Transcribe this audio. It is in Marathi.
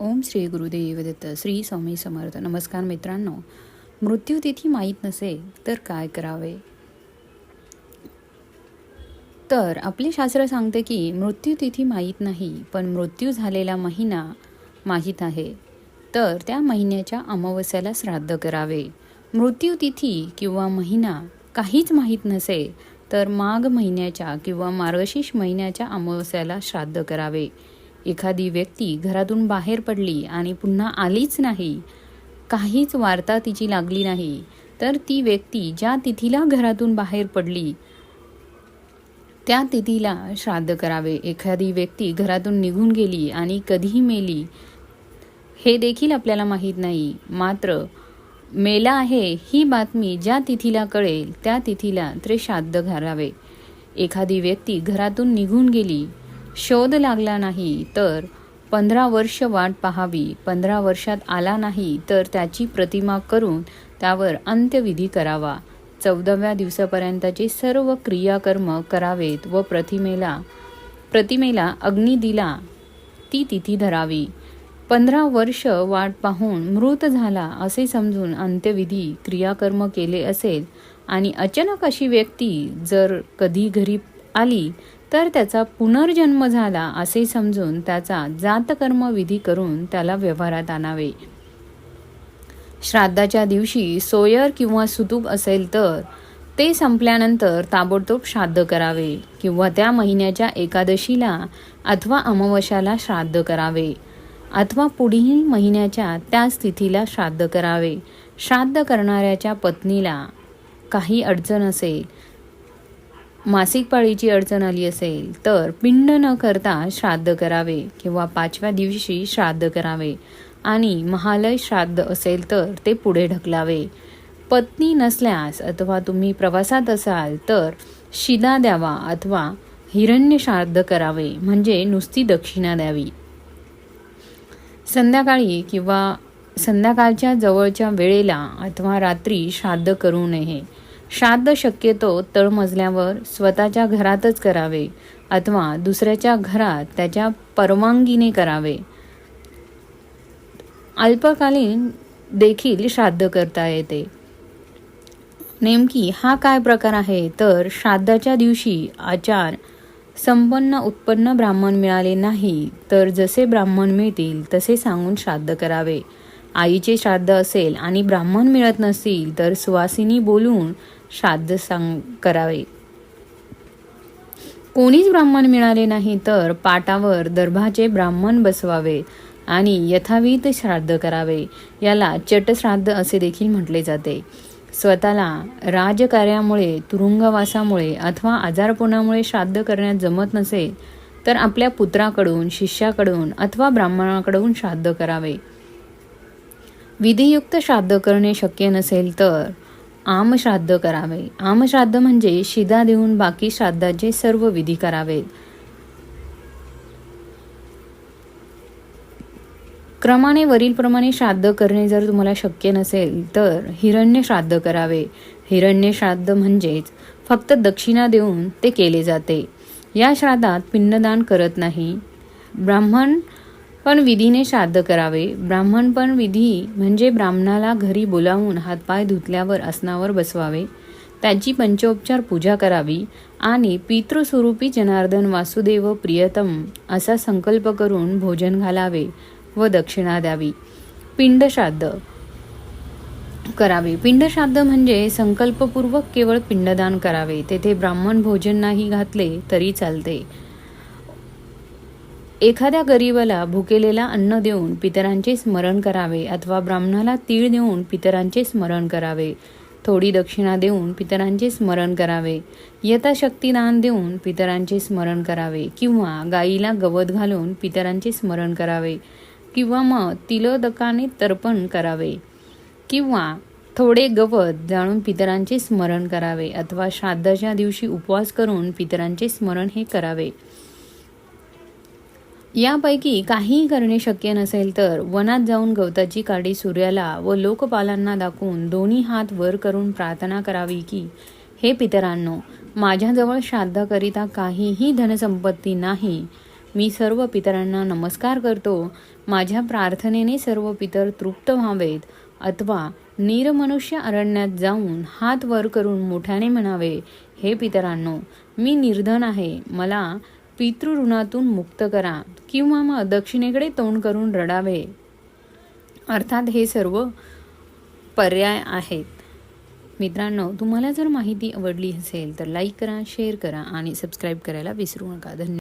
ओम श्री गुरुदेव दत्त श्री स्वामी समर्थ. नमस्कार मित्रांनो. मृत्यूतिथी माहीत नसेल तर काय करावे? तर आपले शास्त्र सांगते की मृत्यूतिथी माहीत नाही पण मृत्यू झालेला महिना माहीत आहे. तर त्या महिन्याच्या अमावस्याला श्राद्ध करावे. मृत्यूतिथी किंवा महिना काहीच माहीत नसेल तर माघ महिन्याच्या किंवा मार्गशीर्ष महिन्याच्या अमावस्याला श्राद्ध करावे. एखादी व्यक्ती घरातून बाहेर पडली आणि पुन्हा आलीच नाही काहीच वार्ता तिची लागली नाही तर ती व्यक्ती ज्या तिथीला घरातून बाहेर पडली त्या तिथीला श्राद्ध करावे. एखादी व्यक्ती घरातून निघून गेली आणि कधीही मेली हे देखील आपल्याला माहीत नाही. मात्र मेला आहे ही बातमी ज्या तिथीला कळेल त्या तिथीला ते श्राद्ध घालावे एखादी व्यक्ती घरातून निघून गेली शोध लागला नाही तर पंधरा वर्ष वाट पाहावी पंधरा वर्षात आला नाही तर त्याची प्रतिमा करून त्यावर अंत्यविधी करावा. चौदाव्या दिवसापर्यंतचे सर्व क्रियाकर्म करावेत व प्रतिमेला प्रतिमेला अग्नी दिला ती तिथी धरावी. पंधरा वर्ष वाट पाहून मृत झाला असे समजून अंत्यविधी क्रियाकर्म केले असेल आणि अचानक अशी व्यक्ती जर कधी घरी आली तर त्याचा पुनर्जन्म झाला असे समजून त्याचा जातकर्म विधी करून त्याला व्यवहारात आणावे. श्राद्धाच्या दिवशी सोयर किंवा सुतूप असेल तर ते संपल्यानंतर ताबडतोब श्राद्ध करावे किंवा त्या महिन्याच्या एकादशीला अथवा अमावस्याला श्राद्ध करावे. अथवा पुढील महिन्याच्या त्या स्थितीला श्राद्ध करावे. श्राद्ध करणाऱ्याच्या पत्नीला काही अडचण असेल मासिक पाळीची अडचण आली असेल तर पिंड न करता श्राद्ध करावे किंवा पाचव्या दिवशी श्राद्ध करावे. आणि महालय श्राद्ध असेल तर ते पुढे ढकलावे. पत्नी नसल्यास अथवा तुम्ही प्रवासात असाल तर शिदा द्यावा अथवा हिरण्य श्राद्ध करावे म्हणजे नुसती दक्षिणा द्यावी. संध्याकाळी किंवा संध्याकाळच्या जवळच्या वेळेला अथवा रात्री श्राद्ध करू नये. श्राद्ध शक्यतो तळमजल्यावर स्वतःच्या घरातच करावे अथवा दुसऱ्याच्या घरात त्याच्या परवानगीने करावे. अल्पकालीन देखील श्राद्ध करता येते. नेमकी हा काय प्रकार आहे? तर श्राद्धाच्या दिवशी आचार संपन्न उत्पन्न ब्राह्मण मिळाले नाही तर जसे ब्राह्मण मिळतील तसे सांगून श्राद्ध करावे. आईचे श्राद्ध असेल आणि ब्राह्मण मिळत नसतील तर सुवासिनी बोलून श्राद्ध सांग करावे. कोणीच ब्राह्मण मिळाले नाही तर पाटावर दर्भाचे ब्राह्मण बसवावे आणि यथाविध श्राद्ध करावे. याला चटश्राद्ध असे देखील म्हटले जाते. स्वतःला राजकार्यामुळे तुरुंगवासामुळे अथवा आजारपणामुळे श्राद्ध करण्यात जमत नसेल तर आपल्या पुत्राकडून शिष्याकडून अथवा ब्राह्मणाकडून श्राद्ध करावे. विधियुक्त श्राद्ध करणे शक्य नसेल तर आमश्राद्ध करावे. आमश्राद्ध म्हणजे शिदा देऊन बाकी श्राद्धाचे सर्व विधी करावेत क्रमाने वरीलप्रमाणे श्राद्ध करणे जर तुम्हाला शक्य नसेल तर हिरण्य श्राद्ध करावे. हिरण्य श्राद्ध म्हणजेच फक्त दक्षिणा देऊन ते केले जाते. या श्राद्धात पिंडदान करत नाही. ब्राह्मण पण विधीने श्राद्ध करावे. ब्राह्मण पण विधी म्हणजे ब्राह्मणाला घरी बोलावून हातपाय धुतल्यावर आसनावर बसवावे. त्याची पंचोपचार पूजा करावी. आणि पितृस्वरूपी जनार्दन वासुदेव प्रियतम असा संकल्प करून भोजन घालावे व दक्षिणा द्यावी. पिंडश्राद्ध करावे. पिंडश्राद्ध म्हणजे संकल्पपूर्वक केवळ पिंडदान करावे. तेथे ब्राह्मण भोजन नाही घातले तरी चालते. एखाद्या गरीबाला भुकेलेला अन्न देऊन पितरांचे स्मरण करावे अथवा ब्राह्मणाला तीळ देऊन पितरांचे स्मरण करावे. थोडी दक्षिणा देऊन पितरांचे स्मरण करावे. यथाशक्ती दान देऊन पितरांचे स्मरण करावे किंवा गाईला गवत घालून पितरांचे स्मरण करावे किंवा मग तिलोदकाने तर्पण करावे किंवा थोडे गवत जाळून पितरांचे स्मरण करावे अथवा श्राद्धाच्या दिवशी उपवास करून पितरांचे स्मरण हे करावे. यापैकी काहीही करणे शक्य नसेल तर वनात जाऊन गवताची काडी सूर्याला व लोकपालांना दाखवून दोन्ही हात वर करून प्रार्थना करावी की हे पितरांनो माझ्याजवळ श्राद्धाकरिता काहीही धनसंपत्ती नाही. मी सर्व पितरांना नमस्कार करतो. माझ्या प्रार्थनेने सर्व पितर तृप्त व्हावेत. अथवा निरमनुष्य अरण्यात जाऊन हात वर करून मोठ्याने म्हणावे हे पितरांनो मी निर्धन आहे. मला पितृऋणातून मुक्त करा किंवा मग दक्षिणेकडे तोंड करून रडावे. अर्थात हे सर्व पर्याय आहेत. मित्रांनो तुम्हाला जर माहिती आवडली असेल तर लाईक करा शेअर करा आणि सबस्क्राईब करायला विसरू नका. धन्यवाद.